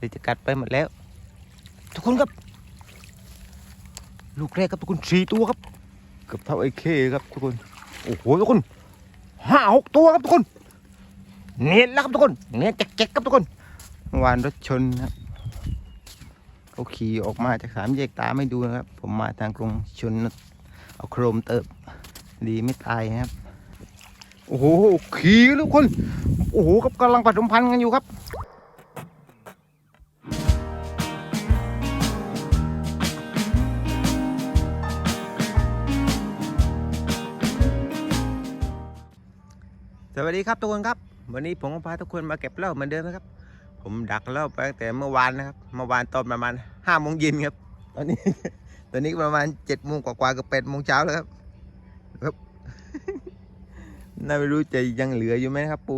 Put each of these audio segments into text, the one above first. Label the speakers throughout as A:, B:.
A: เดี๋ยวจะกัดไปหมดแล้ว ทุกคนครับ ลูกแรกครับทุกคนสี่ตัวครับ เกือบเท่าไอ้เคครับทุกคน โอ้โหทุกคนห้าหกตัวครับทุกคน เนียนแล้วครับทุกคน เนียนแจ๊กๆครับทุกคนเมื่อวานรถชนครับเขาขี่ออกมาจากสามแยกตาไม่ดูนะครับ ผมมาทางกรุงชนเอาโครมเติบ ดีไม่ตายนะครับ โอ้โหขี่ทุกคน โอ้โหครับกำลังผสมพันธุ์กันอยู่ครับ วัสดีครับทุกคนครับ วันนี้ผมก็พาทุกคนมาเก็บเหล้าเหมือนเดิมนะครับ ผมดักเหล้าไปตั้งแต่เมื่อวานนะครับเมื่อวานตอนประมาณห้าโมงเย็นครับ ตอนนี้ ตอนนี้ประมาณเจ็ดโมงกว่าๆกับแปดโมงเช้าแล้วครับครับน่าไม่รู้จะยังเหลืออยู่ไหมครับปู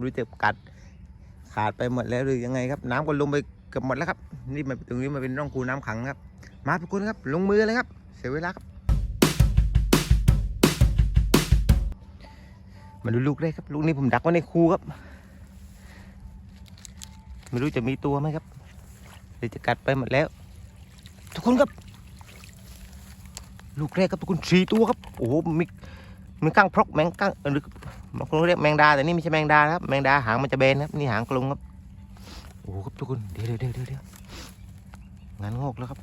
A: รู้จะกัดขาดไปหมดแล้วหรือยังไงครับ น้ำก็ลงไปเกือบหมดแล้วครับ นี่มันตรงนี้มันเป็นร่องคูน้ำขังครับ มาทุกคนครับ ลงมือเลยครับ เสียเวลาครับ มาดูลูกแรกครับ ลูกนี้ผมดักไว้ในคูครับ ไม่รู้จะมีตัวไหมครับเดี๋ยวจะกัดไปหมดแล้ว ทุกคนครับ ลูกแรกครับทุกคนสี่ตัวครับ โอ้โหมีมีก้างพรกแมงก้างหรือบางคนเรียกแมงดาแต่นี่ไม่ใช่แมงดาครับ แมงดาหางมันจะเบนครับ นี่หางกลมครับ โอ้โหครับทุกคน เดี๋ยวเดี๋ยวเดี๋ยวเดี๋ยวงานงอกแล้วครับ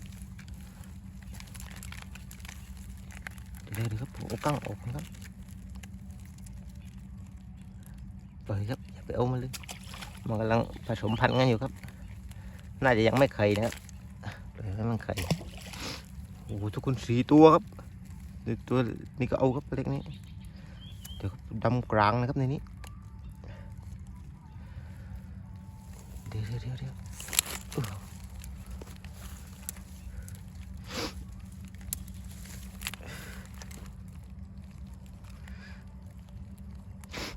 A: เดี๋ยวเดี๋ยวครับผมเอาก้างออกครับ ปล่อยครับอย่าไปเอามันเลยมันกำลังผสมพันธุ์กันอยู่ครับ น่าจะยังไม่ไข่นะครับปล่อยให้มันไข่โอ้ทุกคนสี่ตัวครับตัวนี้ก็เอาครับเล็กนี้เดี๋ยวดำกลางนะครับในนี้เดี๋ยวเดี๋ยวเดี๋ยวเดี๋ยวอื้อ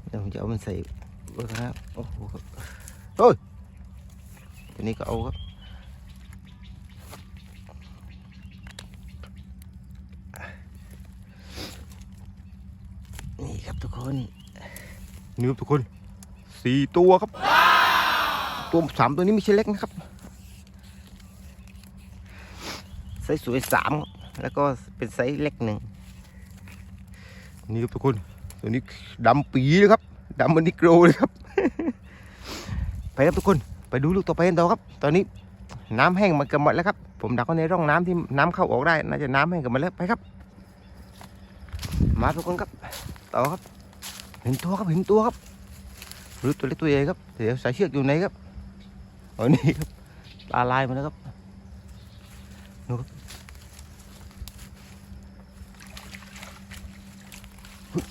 A: เดี๋ยวผม จะเอามันใส่ไว้ครับโอ้โหครับโอ้ยตัวนี้ก็เอาครับนี่ครับทุกคนนี่ครับทุกคนสี่ตัวครับ ตัวสามตัวนี้ไม่ใช่เล็กนะครับไซส์สวยสามแล้วก็เป็นไซส์เล็กหนึ่งนี่ครับทุกคน ตัวนี้ดำปีเลยครับ ดำมันนิโกรเลยครับ ไปครับทุกคน ไปดูลูกต่อไปกันต่อครับ ตอนนี้น้ำแห้งมาเกือบหมดแล้วครับ ผมดักไว้ในร่องน้ำที่น้ำเข้าออกได้น่าจะน้ำแห้งเกือบหมดแล้วไปครับ มาทุกคนครับ ต่อครับ เห็นตัวครับเห็นตัวครับรู้ตัวเล็กตัวใหญ่ครับเดี๋ยวสายเชือกอยู่ไหนครับอ๋อนี่ครับปลาลายมาแล้วครับดูครับ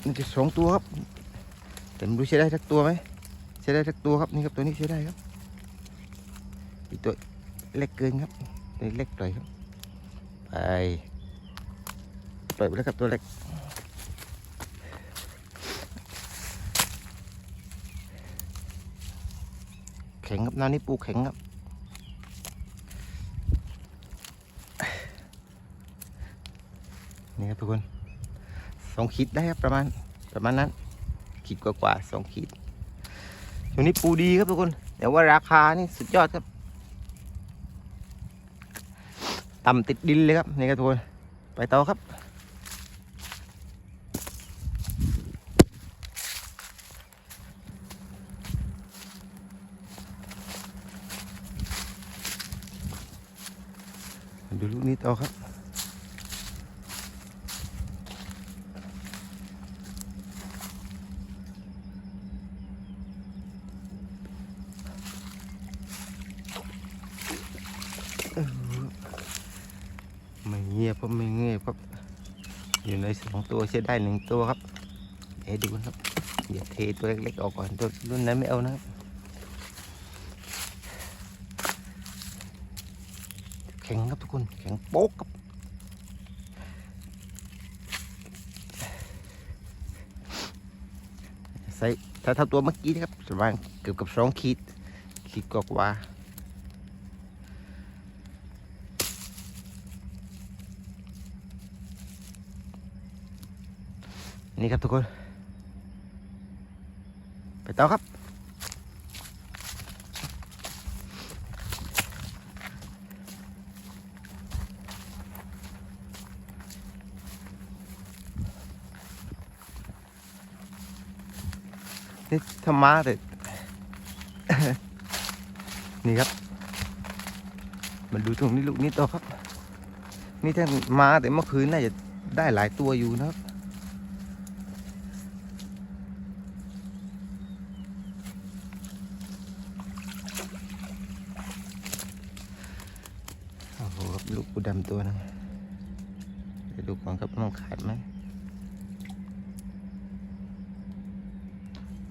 A: นี่จะสองตัวครับ แต่ไม่รู้ใช้ได้สักตัวไหมใช้ได้สักตัวครับนี่ครับตัวนี้ใช้ได้ครับอีกตัวเล็กเกินครับตัวเล็กปล่อยครับไปปล่อยไปแล้วครับตัวเล็กแข็งครับน้ำนี่ปูแข็งครับนี่ครับทุกคนสองขีดได้ครับประมาณประมาณนั้น ขีดกว่าๆสองขีดช่วงนี้ปูดีครับทุกคนแต่ว่าราคานี่สุดยอดครับ ต่ำติดดินเลยครับนี่ครับทุกคนไปต่อครับดูลูกนี้ต่อครับ เออไม่เงียบครับไม่เงียบครับ อยู่ใน สองตัวใช้ได้หนึ่งตัวครับเดี๋ยวดูนะครับอย่าเทตัวเล็กๆออกก่อนตัวรุ่นนั้นไม่เอานะแข็งครับทุกคนแข็งโป๊กครับใส่ถ้าเท่าตัวเมื่อกี้นะครับประมาณเกือบกับสองขีดขีดกว่า นี่ครับทุกคน ไปต่อครับ นี่ธรรมะแต่นี่ครับ มาดูตรงนี้ลูกนี้ต่อครับ นี่ถ้ามาแต่เมื่อคืนน่าจะได้หลายตัวอยู่นะครับ ลูกปูดำตัวหนึงเดี๋ยวดูก่อนครับมันขาดไหม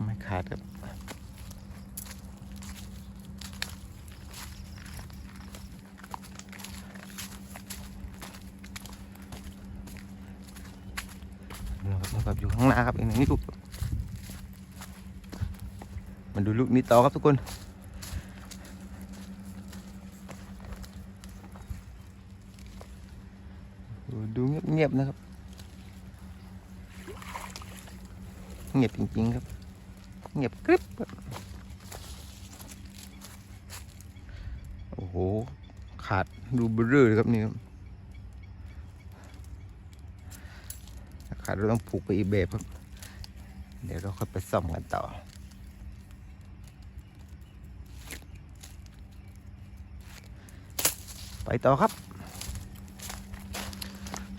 A: ไม่ขาดครับนะครับบอยู่ข้างหน้าครับอีกหนึ่งนี่ลูกมันดูลูกนี้ต่อครับทุกคนโอ้ดูเงียบๆนะครับ เงียบจริงๆครับ เงียบกริบครับโอ้โห ขาดดูเบลอเลยครับนี่ครับ ขาดเราต้องผูกไปอีกแบบครับ เดี๋ยวเราค่อยไปซ่อมกันต่อไปต่อครับ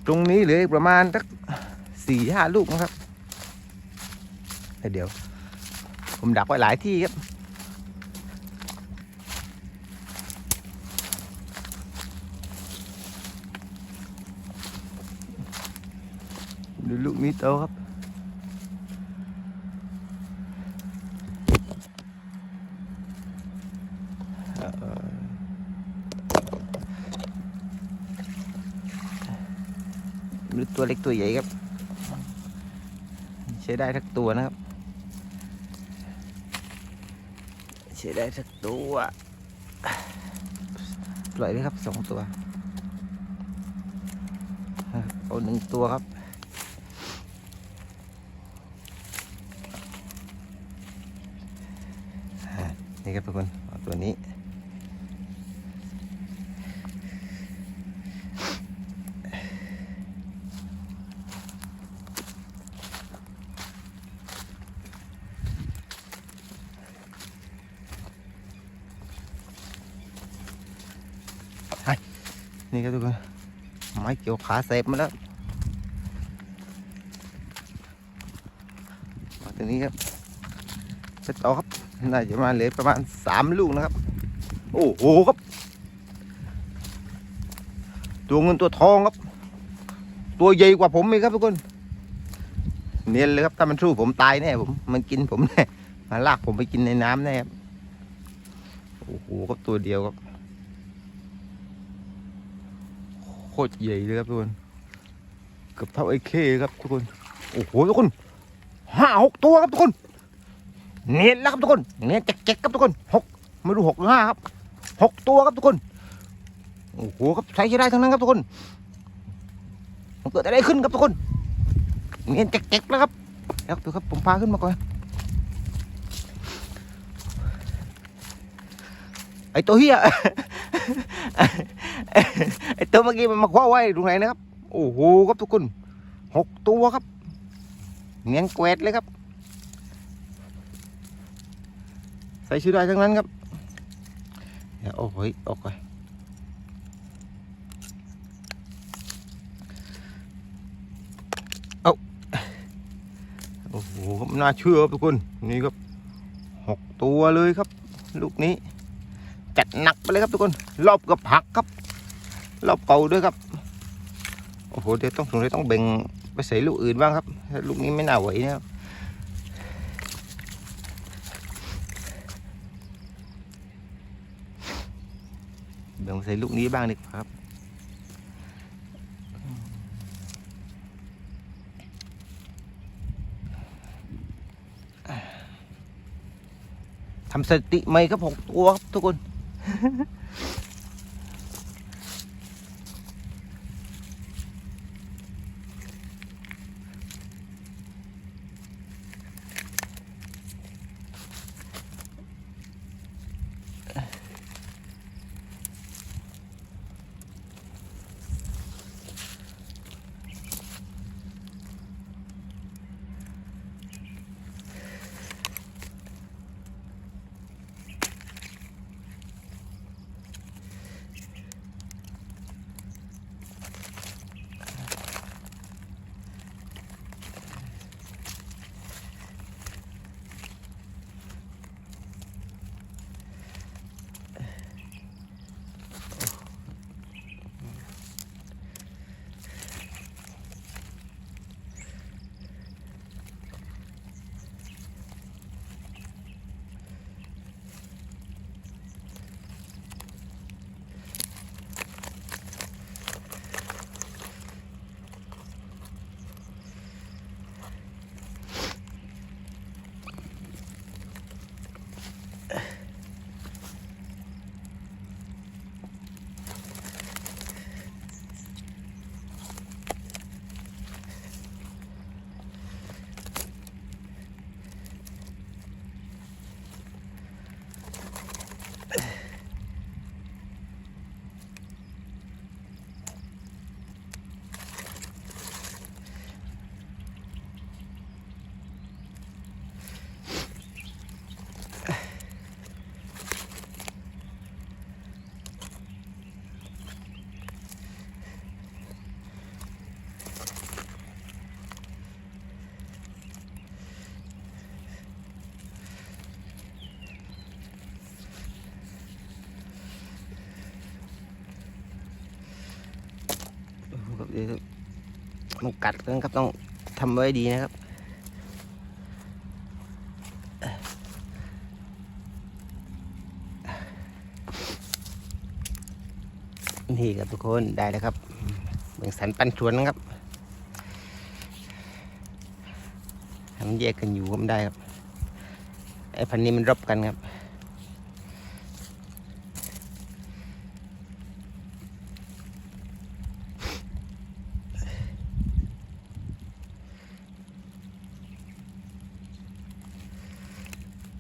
A: ตรงนี้เหลืออีกประมาณสักสี่ห้าลูกนะครับ เดี๋ยว ผมดักไว้หลายที่ครับ ดูลูกนี้โตครับเอ่อหรือตัวเล็กตัวใหญ่ครับ ใช้ได้ทักตัวนะครับ ใช้ได้ทักตัว ปล่อยเลยครับสองตัว เอาหนึ่งตัวครับ นี่ครับทุกคนเอาตัวนี้ นี่ครับทุกคนไม้เกี่ยวขาเสพมาแล้ว มาตรงนี้ครับจะต่อครับ น่าจะมาเหลือประมาณสามลูกนะครับ โอ้โหครับ ตัวเงินตัวทองครับ ตัวใหญ่กว่าผมอีกครับทุกคนเนียนเลยครับถ้ามันสู้ผมตายแน่ผม มันกินผมแน่มาลากผมไปกินในน้ำแน่ครับโอ้โหครับตัวเดียวครับโคตรใหญ่เลยครับทุกคนเกือบเท่าไอ้เคครับทุกคน โอ้โหทุกคนห้าหกตัวครับทุกคน เนียนแล้วครับทุกคนเนียนแจ๊กๆครับทุกคนหกไม่รู้หกหรือห้าครับหกตัวครับทุกคนโอ้โหครับใช้ได้ทั้งนั้นครับทุกคนมันเกิดอะไรขึ้นครับทุกคนเนียนแจ๊กๆแล้วครับแล้วดูครับผมพาขึ้นมาก่อนไอตัวเฮียไอตัวเมื่อกี้มันมาคว้าไว้ตรงไหนนะครับ โอ้โหครับทุกคนหกตัวครับ เนียนแกวดเลยครับ ใส่ชื่อได้ทั้งนั้นครับเดี๋ยวโอ้โหออกไปเอาโอ้โหครับน่าเชื่อครับทุกคนนี่ครับหกตัวเลยครับ ลูกนี้ จัดหนักไปเลยครับทุกคนรอบกับผักครับรอบเก่าด้วยครับโอ้โหเดี๋ยวต้องสงสัยต้องแบ่งไปใส่ลูกอื่นบ้างครับ ลูกนี้ไม่น่าไหวนะครับ แบ่ง ใส่ลูกนี้บ้างดีกว่าครับ ทำสติไหมครับหกตัวครับทุกคน มันกัดกันครับต้องทำไว้ดีนะครับ นี่ครับทุกคนได้แล้วครับเบ่งสันปันชวนนะครับให้มันแยกกันอยู่ก็ไม่ได้ครับไอ้พันนี้มันรบกันครับ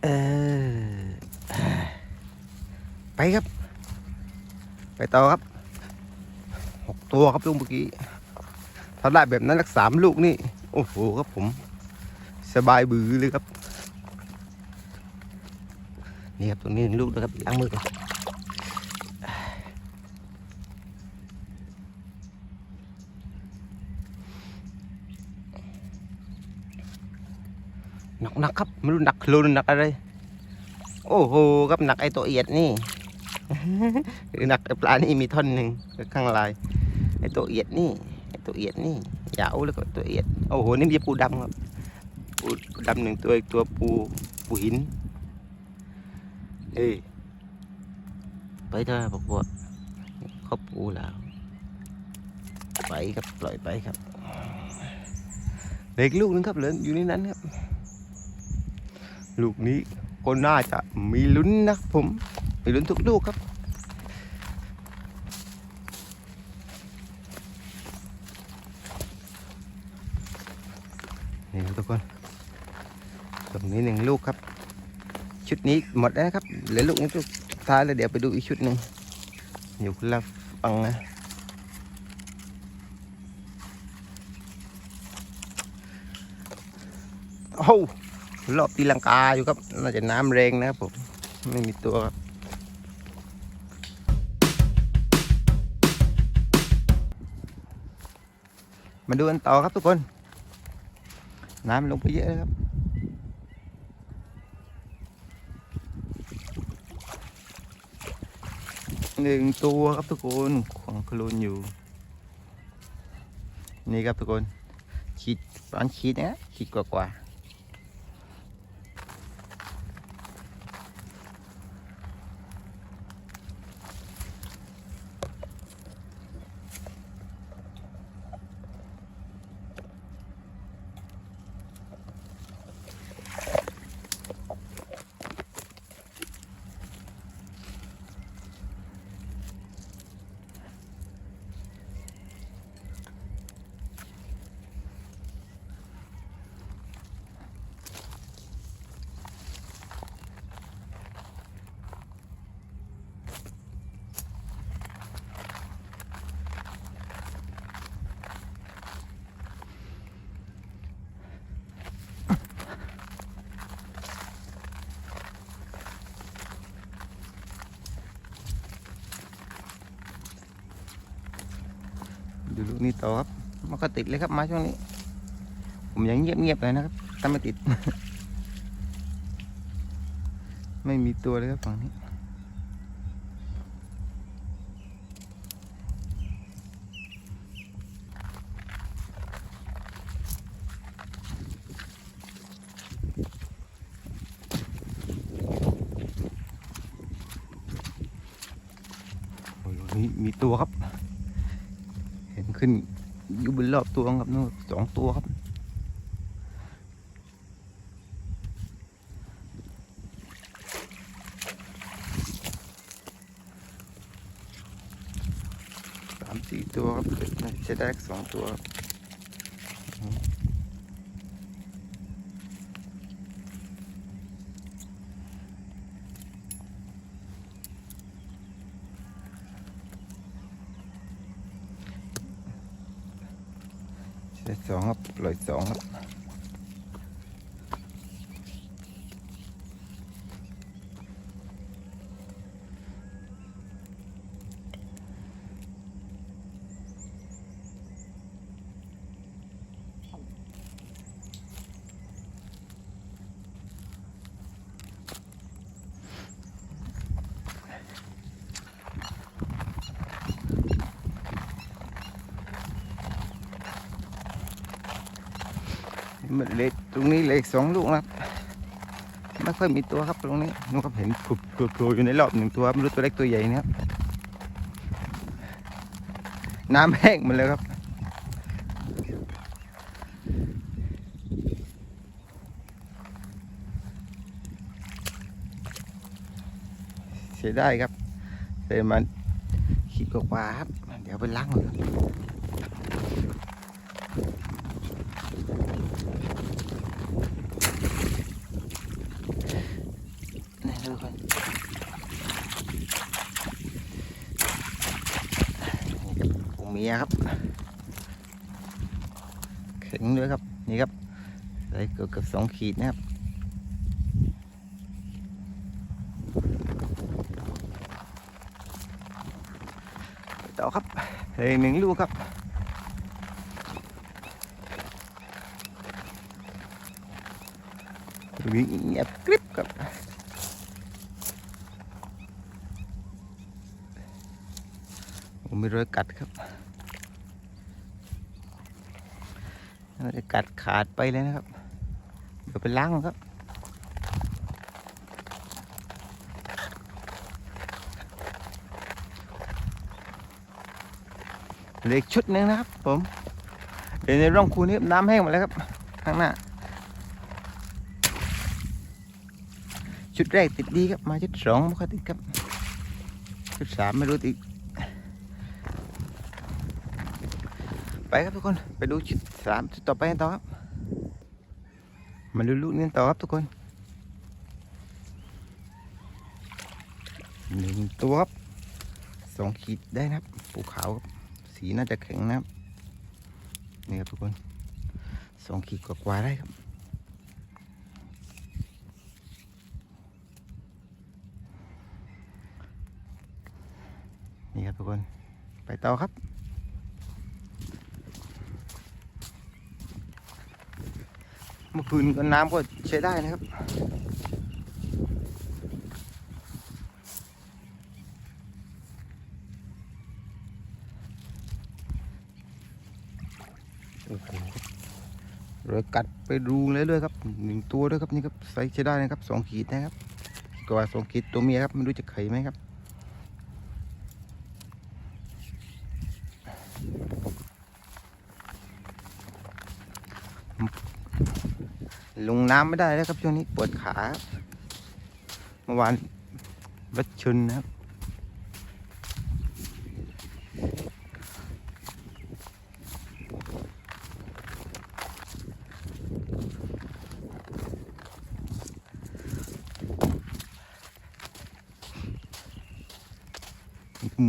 A: เออไปครับ ไป ต่อครับหกตัวครับลูกเมื่อกี้ถ้าได้แบบนั้นสักสามลูกนี่โอ้โหครับผม สบายบือเลยครับนี่ครับตรงนี้หนึ่งลูกนะครับล้างมือก่อนหนักหนักๆครับไม่รู้หนักโลนหนักอะไร โอ้โหครับหนักไอตัวเอียดนี่ คือหนักปลานี่มีท่อนหนึ่งข้างลายไอตัวเอียดนี่ไอตัวเอียดนี่ยาวแล้วก็ตัวเอียดโอ้โหนี่มีปูดำครับปูดำหนึ่งตัวอีกตัวปูปูหินเอ้ยไปเถอะบอกว่าเขาปูแล้วไปครับปล่อยไปครับเหล็กลูกนึงครับเหลืออยู่ในนั้นครับ ลูกนี้ก็น่าจะมีลุ้นนะครับผม มีลุ้นทุกลูกครับ นี่ครับทุกคน ตรงนี้หนึ่งลูกครับ ชุดนี้หมดแล้วครับเหลือลูกนี้ลูกท้ายแล้วเดี๋ยวไปดูอีกชุดหนึ่งอยู่คนละฟังนะโอ้โหรอบตีลังกาอยู่ครับน่าจะน้ำแรงนะครับผม ไม่มีตัวครับ มาดูกันต่อครับทุกคน น้ำลงไปเยอะเลยครับ หนึ่งตัวครับทุกคนขวางคลุนอยู่ นี่ครับทุกคนขีดประมาณขีดนะขีดกว่าก ว่าดูลูกนี้ต่อครับ มันก็ติดเลยครับมาช่วงนี้ ผมยังเงียบๆเลยนะครับถ้าไม่ติด ไม่มีตัวเลยครับฝั่งนี้โอ้ยมีมีตัวครับ ขึ้นอยู่บนรอบตัวครับนู่นสองตัวครับสามสี่ตัวครับน่าจะได้สองตัวครับ ได้สองครับปล่อยสองครับ น มันเหล็กตรงนี้เหล็ก สองลูกนะครับไม่ค่อยมีตัวครับตรงนี้นุครับเห็นผุบโผล่อยู่ในรอบหนึ่งตัวไม่รู้ตัวเล็กตัวใหญ่นะครับน้ำแห้งหมดเลยครับเสียได้ครับเสียมันขีดกว่าครับ เดี๋ยวไปล้างก่อนครับนี่ทุกคนนี่ครับปูเมียครับแข็งด้วยครับ นี่ครับ ใส่เกือบเกือบสองขีดนะครับต่อครับเหลืออีกหนึ่งลูกครับวิ่งเงียบกริบครับผมมีรอยกัดครับน่าจะกัดขาดไปเลยนะครับ ดี๋ยวไปล้างครับเหลือชุดหนึ่งนะครับ ผม เดี๋ยวในร่องคูนี้น้ำแห้งหมดแล้วครับข้างหน้า ชุดแรกติดดีครับ มาชุดสองไม่ค่อยติดครับ ชุดสามไม่รู้ติด ไปครับทุกคน ไปดูชุดสามชุดต่อไปกันต่อครับ มาดูลูกนี้ต่อครับทุกคนหนึ่งตัวครับสองขีดได้นะครับปูเขาครับสีน่าจะแข็งนะครับนี่ครับทุกคนสองขีดกว่าๆได้ครับนี่ครับทุกคน ไปต่อครับ เมื่อคืนก็น้ำก็ใช้ได้นะครับ โอ้โหรอยกัดไปรูเลยเลยครับหนึ่งตัวด้วยครับนี่ครับไซส์ใช้ได้นะครับสองขีดนะครับกว่าสองขีดตัวเมียครับไม่รู้จะไข่ไหมครับ ลงน้ำไม่ได้แล้วครับช่วงนี้ปวดขาเมื่อวานวัดชนนะครับ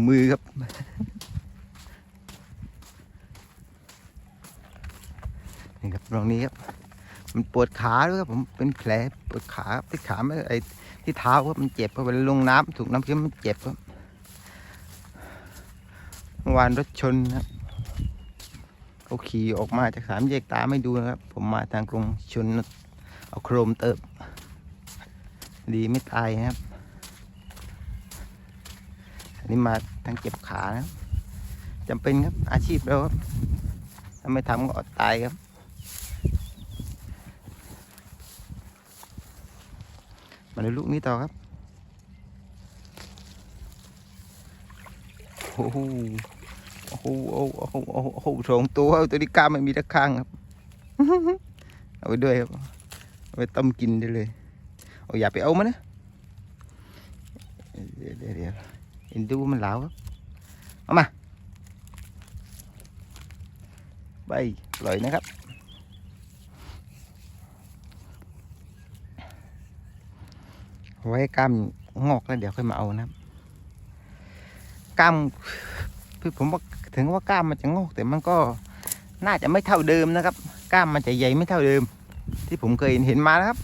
A: มือครับ นี่ครับตรงนี้ครับ มันปวดขาด้วยครับผมเป็นแผลปวดขาที่ขาไม่ไอที่เท้าครับมันเจ็บเพราะเวลาลงน้ำถูกน้ำเค็มมันเจ็บครับเมื่อวานรถชนครับเขาขี่ออกมาจากสามแยกตาไม่ดูนะครับ ผมมาทางตรงชนเอาโครมเติบ ดีไม่ตายนะครับอันนี้มาทางเจ็บขานะจำเป็นครับอาชีพเราครับถ้าไม่ทำก็อดตายครับ มา ดูลูกนี้ต่อครับโอ้โหโอ้โหโอ้โห โอ้โห โอ้โห โอ้โหสองตัวตัวนี้กล้ามไม่มีตะข้างครับ เอาไปด้วยครับ เอาไปต้มกินได้เลยโอ้อย่าไปเอามันนะเดี๋ยวเดี๋ยวเดี๋ยวเอ็นดูมันเหลาครับ เอามา ไปปล่อยนะครับ ไว้กล้ามงอกแล้วเดี๋ยวค่อยมาเอานะครับกล้ามคือผมว่าถึงว่ากล้ามมันจะงอกแต่มันก็น่าจะไม่เท่าเดิมนะครับกล้ามมันจะใหญ่ไม่เท่าเดิม ที่ผมเคยเห็นมานะครับ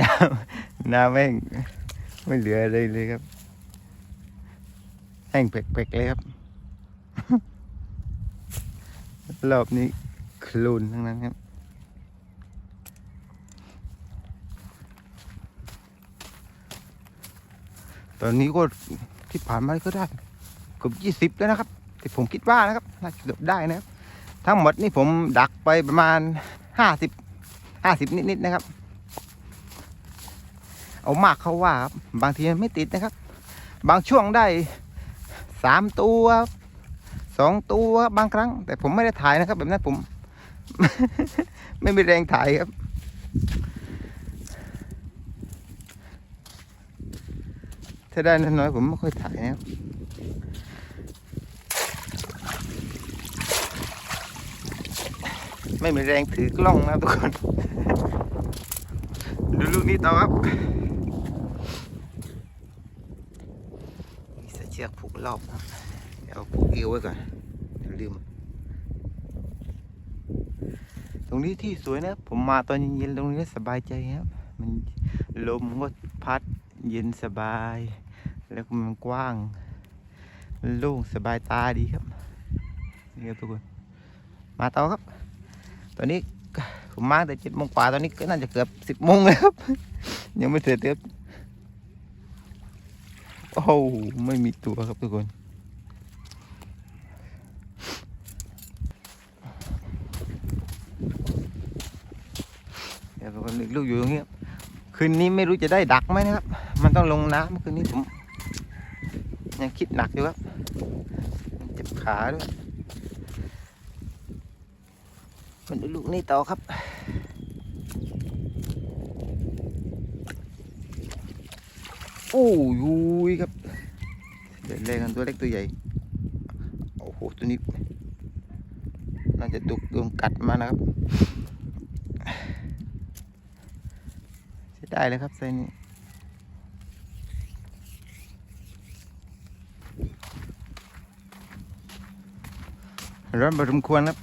A: น้ำน้ำแม่ง ไม่เหลืออะไรเลยครับ แห้งแปลกๆเลยครับ รอบนี้คลุนทั้งนั้นครับตอนนี้ก็ที่ผ่านมาก็ได้เกือบยี่สิบแล้วนะครับที่ผมคิดว่านะครับน่าจะได้นะครับ ทั้งหมดนี่ผมดักไปประมาณห้าสิบห้าสิบนิดๆนะครับ เอามากเขาว่าครับบางทีมันไม่ติดนะครับ บางช่วงได้สามตัวสองตัวบางครั้ง แต่ผมไม่ได้ถ่ายนะครับ แบบนั้นผม ไม่มีแรงถ่ายครับ ถ้าได้น้อยๆผมไม่ค่อยถ่ายนะครับไม่มีแรงถือกล้องนะทุกคน ดูลูกนี้ต่อครับมีใส่เชือกผูกรอบครับเดี๋ยวผูกเอวไว้ก่อนลืม ตรงนี้ที่สวยนะ ผมมาตอนเย็นๆตรงนี้สบายใจครับ มันลมก็พัดเย็นสบาย แล้วมันกว้างโล่งสบายตาดีครับนี่ครับทุกคน มาต่อครับ ตอนนี้ผมมาแต่เจ็ดโมงกว่าตอนนี้ก็น่าจะเกือบสิบโมงแล้วครับ ยังไม่เสร็จครับ โอ้ไม่มีตัวครับทุกคน เดี๋ยวทุกคนลูกอยู่ตรงนี้คืนนี้ไม่รู้จะได้ดักไหมนะครับ มันต้องลงน้ำคืนนี้ผมยังคิดหนักอยู่ครับเจ็บขาด้วยมันดูลูกนี่ต่อครับ อ้ยครับเด็ดแรงกันตัวเล็กตัวใหญ่โอ้โหตัวนี้น่าจะตุกโดนกัดมานะครับใช้ได้เลยครับไซนี้ร้อนพอสมควรครับ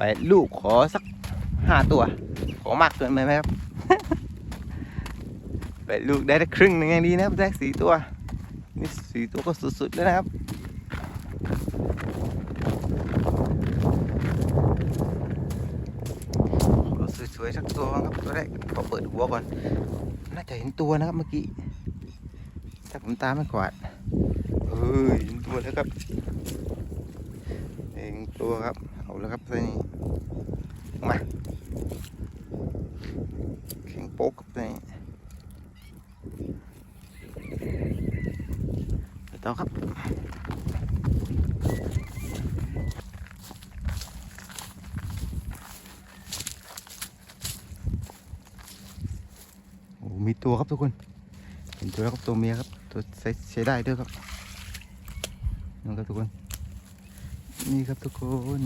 A: ไปลูกขอสักห้าตัว ขอมากเกินไปไหมครับ ไปลูกได้ครึ่งหนึ่งยังดีนะครับ ได้สี่ตัว นี่สี่ตัวก็สุดๆแล้วนะครับขอสวยๆสักตัวครับตัวแรกขอเปิดหัวก่อน น่าจะเห็นตัวนะครับเมื่อกี้ ถ้าผมตามไม่ขวาดเฮ้ยเห็นตัวแล้วครับเห็นตัวครับ เอาแล้วครับไซส์นี้ มาแข็งโป๊กครับไซส์นี้ไปต่อครับโอ้มีตัวครับทุกคน เห็นตัวแล้วครับตัวเมียครับ ตัวใช้ใช้ได้ด้วยครับนั่ครับทุกคน นี่ครับทุกคน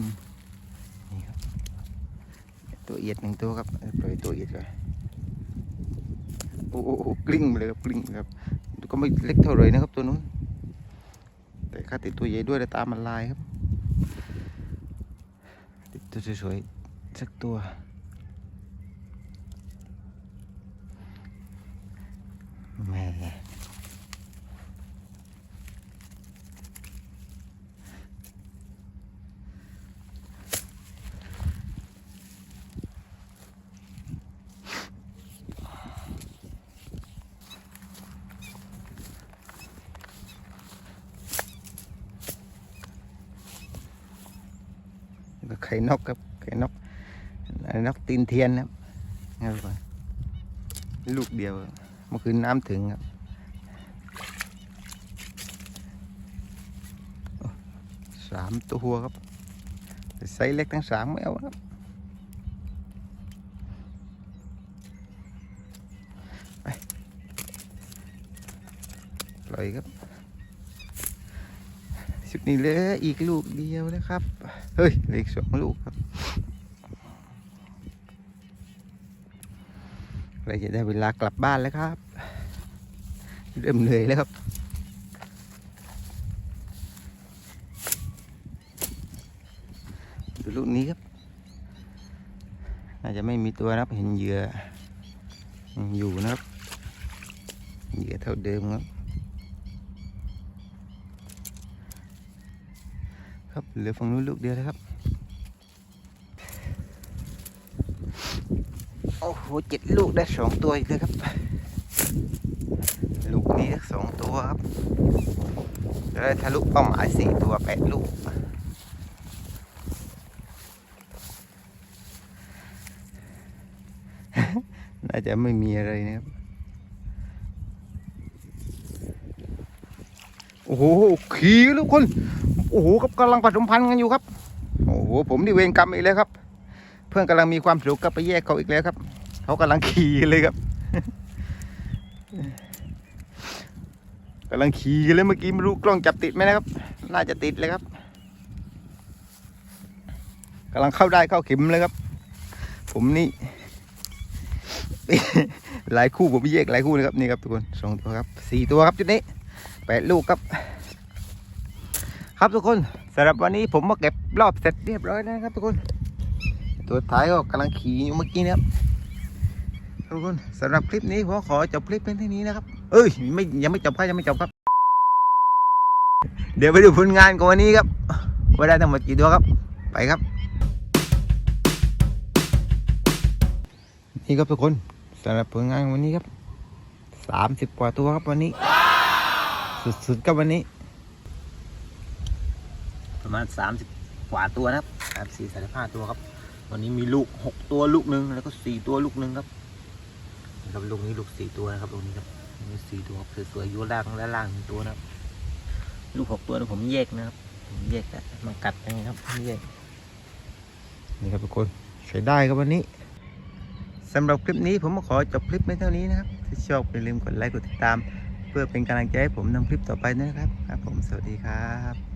A: ตัวเอียดหนึ่งตัวครับปล่อยตัวเอียดเลยโอ้โหกลิ้งไปเลยครับกลิ้งครับ ก็ไม่เล็กเท่าไรนะครับตัวนู้น แต่ค่าติดตัวใหญ่ด้วยแต่ตามันลายครับ ติดตัวสวยๆสักตัวแม่ ข่นกครับไข่นกนกตีนเทียนนะครับนี่ครับทุกคนลูกเดียวครับเมื่อคืนน้ำถึงครับสามตัวครับแต่ไซส์เล็กทั้งสามไม่เอาครับไปปล่อยครับชุดนี้เลยอีกลูกเดียวนะครับ เฮ้ยเหลืออีกสองลูกครับเราจะได้เวลากลับบ้านแล้วครับ เริ่มเหนื่อยแล้วครับดูลูกนี้ครับน่าจะไม่มีตัวนะครับเห็นเหยื่ออยู่นะครับเหยื่อเท่าเดิมครับ ครับ เหลือฝั่งนู้นลูกเดียวแล้วครับ โอ้โหเจ็ดลูกได้สองตัวอีกเลยครับ ลูกนี้สองตัวครับจะได้ทะลุเป้าหมายสี่ตัวแปดลูกน่าจะไม่มีอะไรนะครับ โอ้โหขี่กันทุกคน โอ้โหครับกำลังผสมพันธุ์กันอยู่ครับ โอ้โหผมนี่เวรกรรมอีกแล้วครับ เพื่อนกำลังมีความสุขก็ไปแยกเขาอีกแล้วครับ เขากำลังขี่เลยครับกำลังขี่กันเลยเมื่อกี้ไม่รู้กล้องจับติดไหมนะครับ น่าจะติดเลยครับกำลังเข้าได้เข้าเข็มเลยครับ ผมนี่ หลายคู่ผมแยกหลายคู่นะครับนี่ครับทุกคนสองตัวครับสี่ตัวครับจุดนี้แปดลูกครับ ครับทุกคนสำหรับวันนี้ผมมาเก็บรอบเสร็จเรียบร้อยแล้วนะครับทุกคน ตัวท้ายก็กำลังขี่อยู่เมื่อกี้นะครับทุกคนสำหรับคลิปนี้ผมขอจบคลิปเป็นเท่านี้นะครับ เอ้ยไม่ยังไม่จบครับยังไม่จบครับ เดี๋ยวไปดูผลงานของวันนี้ครับว่าได้ทั้งหมดกี่ตัวครับ ไปครับ นี่ครับทุกคนสำหรับผลงานวันนี้ครับสามสิบกว่าตัวครับวันนี้ สุดๆครับวันนี้ ประมาณสามสิบกว่าตัวนะครับสามสี่สามห้าตัวครับ วันนี้มีลูกหกตัวลูกหนึ่งแล้วก็สี่ตัวลูกหนึ่งครับครับลูกนี้ลูกสี่ตัวนะครับลูกนี้ครับนี่สี่ตัวครับสวยๆอยู่ล่างและล่างหนึ่งตัวนะครับ ลูกหกตัวนะผมแยกนะครับ ผมแยกอะมากัดยังไงครับแยกนี่ครับทุกคนใช้ได้ครับวันนี้สำหรับคลิปนี้ผมขอจบคลิปไม่เท่านี้นะครับ ถ้าชอบอย่าลืมกดไลค์กดติดตาม เพื่อเป็นกำลังใจให้ผมทำคลิปต่อไปนะครับ ครับผมสวัสดีครับ